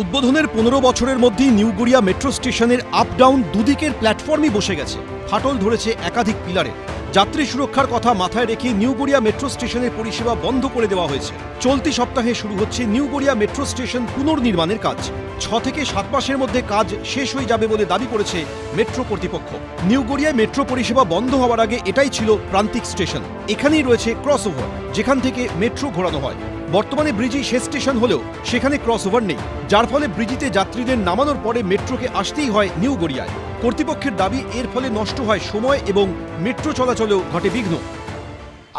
উদ্বোধনের পনেরো বছরের মধ্যেই নিউ গড়িয়া মেট্রো স্টেশনের আপ ডাউন দুদিকের প্ল্যাটফর্মই বসে গেছে। ফাটল ধরেছে একাধিক পিলারে যাত্রী সুরক্ষার কথা মাথায় রেখে নিউ গড়িয়া মেট্রো স্টেশনের পরিষেবা বন্ধ করে দেওয়া হয়েছে। চলতি সপ্তাহে শুরু হচ্ছে নিউ গড়িয়া মেট্রো স্টেশন পুনর্নির্মাণের কাজ। ছ থেকে সাত মাসের মধ্যে কাজ শেষ হয়ে যাবে বলে দাবি করেছে মেট্রো কর্তৃপক্ষ। নিউ গড়িয়ায় মেট্রো পরিষেবা বন্ধ হওয়ার আগে এটাই ছিল প্রান্তিক স্টেশন। এখানেই রয়েছে ক্রসওভার যেখান থেকে মেট্রো ঘোরানো হয়। বর্তমানে ব্রিজি শেষ স্টেশন হলেও সেখানে ক্রসওভার নেই। যার ফলে ব্রিজিতে যাত্রীদের নামানোর পরে মেট্রোকে আসতেই হয় নিউ গড়িয়ায়। কর্তৃপক্ষের দাবি, এর ফলে নষ্ট হয় সময় এবং মেট্রো চলাচলেও ঘটে বিঘ্ন।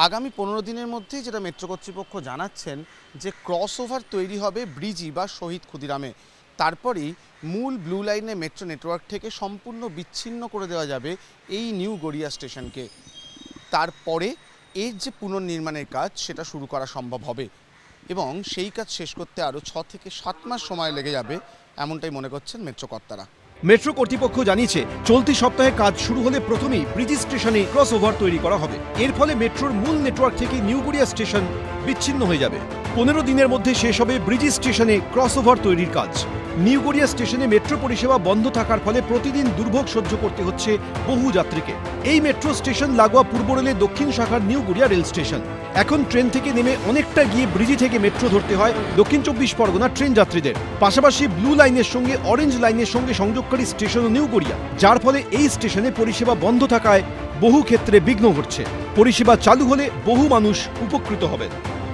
আগামী পনেরো দিনের মধ্যে যেটা মেট্রো কর্তৃপক্ষ জানাচ্ছেন, যে ক্রসওভার তৈরি হবে ব্রিজি বা শহীদ ক্ষুদিরামে। তারপরেই মূল ব্লু লাইনে মেট্রো নেটওয়ার্ক থেকে সম্পূর্ণ বিচ্ছিন্ন করে দেওয়া যাবে এই নিউ গড়িয়া স্টেশনকে। তারপরে এর যে পুনর্নির্মাণের কাজ, সেটা শুরু করা সম্ভব হবে। এবং সেই কাজ শেষ করতে আরও ছ থেকে সাত মাস সময় লেগে যাবে, এমনটাই মনে করছেন মেট্রো কর্তারা। মেট্রো কর্তৃপক্ষ জানিয়েছে, চলতি সপ্তাহে কাজ শুরু হলে প্রথমেই ব্রিজি স্টেশনে ক্রসওভার তৈরি করা হবে। এর ফলে মেট্রোর মূল নেটওয়ার্ক থেকে নিউ গড়িয়া স্টেশন বিচ্ছিন্ন হয়ে যাবে। পনেরো দিনের মধ্যে শেষ হবে ব্রিজি স্টেশনে ক্রসওভার তৈরির কাজ। নিউ গড়িয়া স্টেশনে মেট্রো পরিষেবা বন্ধ থাকার ফলে প্রতিদিন দুর্ভোগ সহ্য করতে হচ্ছে বহু যাত্রীকে। এই মেট্রো স্টেশন লাগোয়া পূর্ব রেলের দক্ষিণ শাখার নিউ গড়িয়া রেল স্টেশন। এখন ট্রেন থেকে নেমে অনেকটা গিয়ে ব্রিজি থেকে মেট্রো ধরতে হয় দক্ষিণ চব্বিশ পরগনা ট্রেন যাত্রীদের। পাশাপাশি ব্লু লাইনের সঙ্গে অরেঞ্জ লাইনের সঙ্গে সংযোগকারী স্টেশনও নিউ গড়িয়া যার ফলে এই স্টেশনে পরিষেবা বন্ধ থাকায় বহু ক্ষেত্রে বিঘ্ন ঘটছে। পরিষেবা চালু হলে বহু মানুষ উপকৃত হবেন।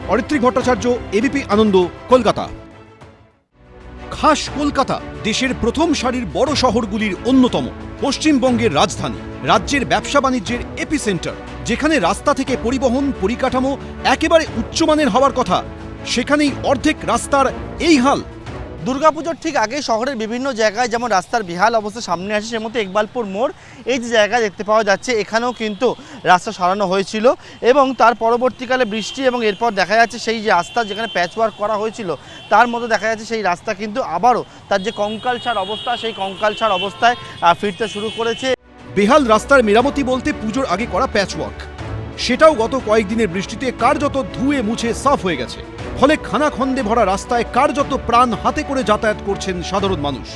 অরিত্রী ভট্টাচার্য এবিপি আনন্দ, কলকাতা। খাস কলকাতা, দেশের প্রথম সারির বড় শহরগুলির অন্যতম, পশ্চিমবঙ্গের রাজধানী, রাজ্যের ব্যবসা বাণিজ্যের এপিসেন্টার যেখানে রাস্তা থেকে পরিবহন, পরিকাঠামো একেবারে উচ্চমানের হওয়ার কথা, সেখানেই অর্ধেক রাস্তার এই হাল। দুর্গাপুজোর ঠিক আগে শহরের বিভিন্ন জায়গায় যেমন রাস্তার বিহাল অবস্থা সামনে আসে সে মধ্যে ইকবালপুর মোড়, এই যে জায়গা দেখতে পাওয়া যাচ্ছে, এখানেও কিন্তু রাস্তা সারানো হয়েছিল এবং তার পরবর্তীকালে বৃষ্টি এবং এরপর দেখা যাচ্ছে সেই যে রাস্তা যেখানে প্যাচ ওয়ার্ক করা হয়েছিল, তার মধ্যে দেখা যাচ্ছে সেই রাস্তা কিন্তু আবারও তার যে কঙ্কালসার অবস্থা, সেই কঙ্কালসার অবস্থায় ফিরতে শুরু করেছে। বেহাল রাস্তার মেরামতি বলতে পুজোর আগে করা প্যাচওয়ার্ক সেটাও গত কয়েকদিনের বৃষ্টিতে কার্যত ধুয়ে মুছে সাফ হয়ে গেছে। ফলে খানাখন্দে ভরা রাস্তায় কার্যত প্রাণ হাতে করে যাতায়াত করছেন সাধারণ মানুষ।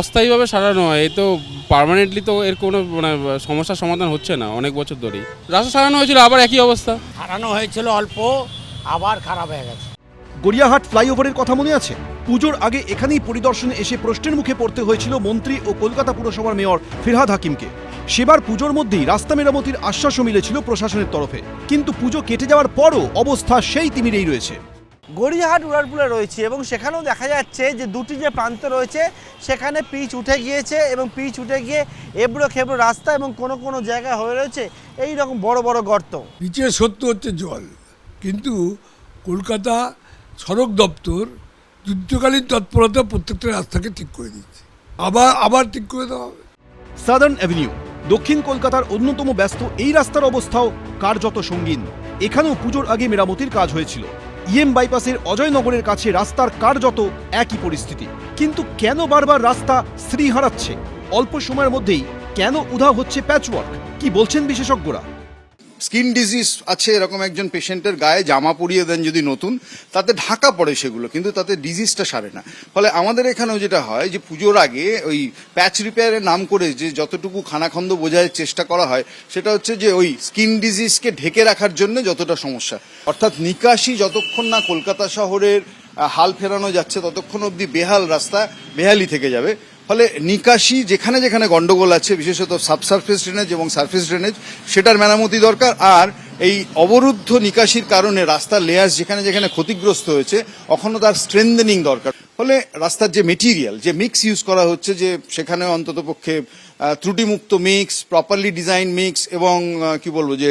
অস্থায়ীভাবে সারানো হয় এই তো পার্মানেন্টলি তো এর কোনো মানে সমস্যার সমাধান হচ্ছে না অনেক বছর ধরেই। রাস্তা সারানো হয়েছিল আবার একই অবস্থা? সারানো হয়েছিল অল্প আবার খারাপ হয়ে গেছে। গড়িয়াহাট ফ্লাইওভারের কথা মনে আছে? পুজোর আগে এখানেই পরিদর্শনে এসে প্রশ্নের মুখে পড়তে হয়েছিল মন্ত্রী ও কলকাতা পুরসভার মেয়র ফিরহাদ হাকিমকে। সেবার পুজোর মধ্যেই রাস্তা মেরামতির আশ্বাসও মিলেছিল প্রশাসনের তরফে। কিন্তু পুজো কেটে যাওয়ার পরও অবস্থা সেই তিমিরেই রয়েছে। গড়িয়াহাট উড়ারপুলে রয়েছে এবং সেখানেও দেখা যাচ্ছে যে দুটি যে প্রান্ত রয়েছে সেখানে পিচ উঠে গিয়েছে এবং পিচ উঠে গিয়ে এবড়ো খেবড়ো রাস্তা এবং কোনো কোনো জায়গায় হয়ে রয়েছে এই রকম বড় বড় গর্ত। পিচের সত্য হচ্ছে জল। কিন্তু কলকাতা সড়ক দপ্তর যুদ্ধকালীন তৎপরতা প্রত্যেকটা রাস্তাকে ঠিক করে দিচ্ছে। আবার আবার ঠিক করে দেওয়া হবে। সাদার্ন অ্যাভিনিউ দক্ষিণ কলকাতার অন্যতম ব্যস্ত এই রাস্তার অবস্থাও কার্যত সঙ্গীন। এখানেও পুজোর আগে মেরামতির কাজ হয়েছিল। ইএম বাইপাসের অজয়নগরের কাছে রাস্তার কার্যত একই পরিস্থিতি। কিন্তু কেন বারবার রাস্তা শ্রী হারাচ্ছে? অল্প সময়ের মধ্যেই কেন উধা হচ্ছে প্যাচওয়ার্ক? কি বলছেন বিশেষজ্ঞরা? স্কিন ডিজিজ আছে এরকম একজন পেশেন্টের গায়ে জামা পরিয়ে দেন যদি নতুন, তাতে ঢাকা পড়ে সেগুলো, কিন্তু তাতে ডিজিজটা সারে না। ফলে আমাদের এখানেও যেটা হয় যে পুজোর আগে ওই প্যাচ রিপেয়ারের নাম করে যে যতটুকু খানাখন্দ বোঝায় চেষ্টা করা হয়, সেটা হচ্ছে যে ওই স্কিন ডিজিজকে ঢেকে রাখার জন্য যতটা সমস্যা। অর্থাৎ নিকাশি যতক্ষণ না কলকাতা শহরের হাল ফেরানো যাচ্ছে, ততক্ষণ অবধি বেহাল রাস্তা বেহালি থেকে যাবে। ফলে নিকাশি যেখানে যেখানে গন্ডগোল আছে, বিশেষত সাবসারফেস ড্রেনেজ এবং সার্ফেস ড্রেনেজ সেটার মেরামতি দরকার। আর এই অবরুদ্ধ নিকাশির কারণে রাস্তার লেয়ার্স যেখানে যেখানে ক্ষতিগ্রস্ত হয়েছে এখনও তার স্ট্রেন্থেনিং দরকার। ফলে রাস্তার যে মেটিরিয়াল যে মিক্স ইউজ করা হচ্ছে, যে সেখানে অন্তত পক্ষে ত্রুটিমুক্ত মিক্স প্রপারলি ডিজাইন মিক্স এবং কি বলব, যে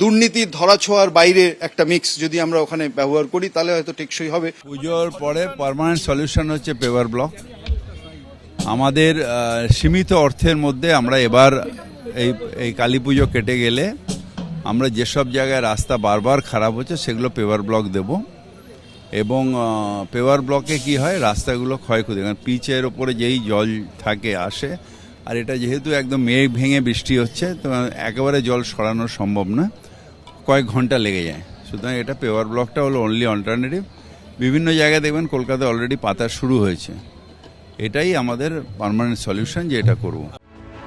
দুর্নীতির ধরাছোঁয়ার বাইরে একটা মিক্স যদি আমরা ওখানে ব্যবহার করি, তাহলে হয়তো টেকসই হবে। পুজোর পরে পার্মানেন্ট সলিউশন হচ্ছে পেভার ব্লক আমাদের সীমিত অর্থের মধ্যে আমরা এবার এই এই কালী পুজো কেটে গেলে আমরা যেসব জায়গায় রাস্তা বারবার খারাপ হচ্ছে সেগুলো পেভার ব্লক দেব। এবং পেভার ব্লকে কি হয়, রাস্তাগুলো ক্ষয়ক্ষতি। কারণ পিচের ওপরে যেই জল থাকে, আসে, আর এটা যেহেতু একদম মেঘ ভেঙে বৃষ্টি হচ্ছে, তো একেবারে জল সরানো সম্ভব না। কয়েক ঘণ্টা লেগে যায়। সুতরাং এটা পেভার ব্লকটা হলো অনলি অল্টারনেটিভ বিভিন্ন জায়গায় দেখবেন কলকাতায় অলরেডি পাতা শুরু হয়েছে। এটাই আমাদের পার্মানেন্ট সলিউশন যে এটা করব।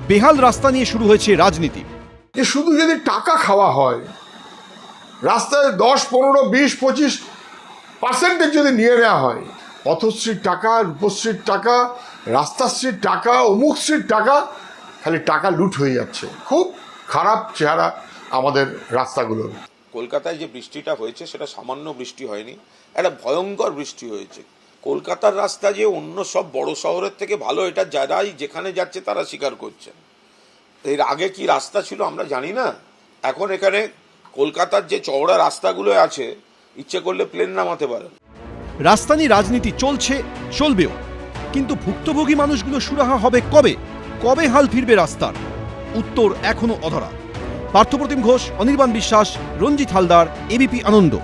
বেহাল রাস্তা নিয়ে শুরু হয়েছে রাজনীতি। যে শুধু যদি টাকা খাওয়া হয় রাস্তায় দশ পনেরো বিশ পঁচিশ পার্সেন্টেজ যদি নিয়ে নেওয়া হয় পথশ্রীর টাকা রূপশ্রীর টাকা রাস্তাশ্রীর টাকা অমুকশ্রীর টাকা খালি টাকা লুট হয়ে যাচ্ছে। খুব খারাপ চেহারা আমাদের রাস্তাগুলোর। কলকাতায় যে বৃষ্টিটা হয়েছে সেটা সামান্য বৃষ্টি হয়নি একটা ভয়ঙ্কর বৃষ্টি হয়েছে। কলকাতার রাস্তা যে অন্য সব বড় শহরের থেকে ভালো, এটা যারাই যেখানে যাচ্ছে তারা স্বীকার করছেন। এর আগে কি রাস্তা ছিল আমরা জানি না। এখন এখানে কলকাতার যে চওড়া রাস্তাগুলো আছে, ইচ্ছে করলে প্লেন নামাতে পারেন। নিয়ে রাজনীতি চলছে, চলবেও। কিন্তু ভুক্তভোগী মানুষগুলো সুরাহা হবে কবে? কবে হাল ফিরবে রাস্তার? উত্তর এখনও অধরা। পার্থপ্রতিম ঘোষ, অনির্বাণ বিশ্বাস, রঞ্জিত হালদার, এবিপি আনন্দ।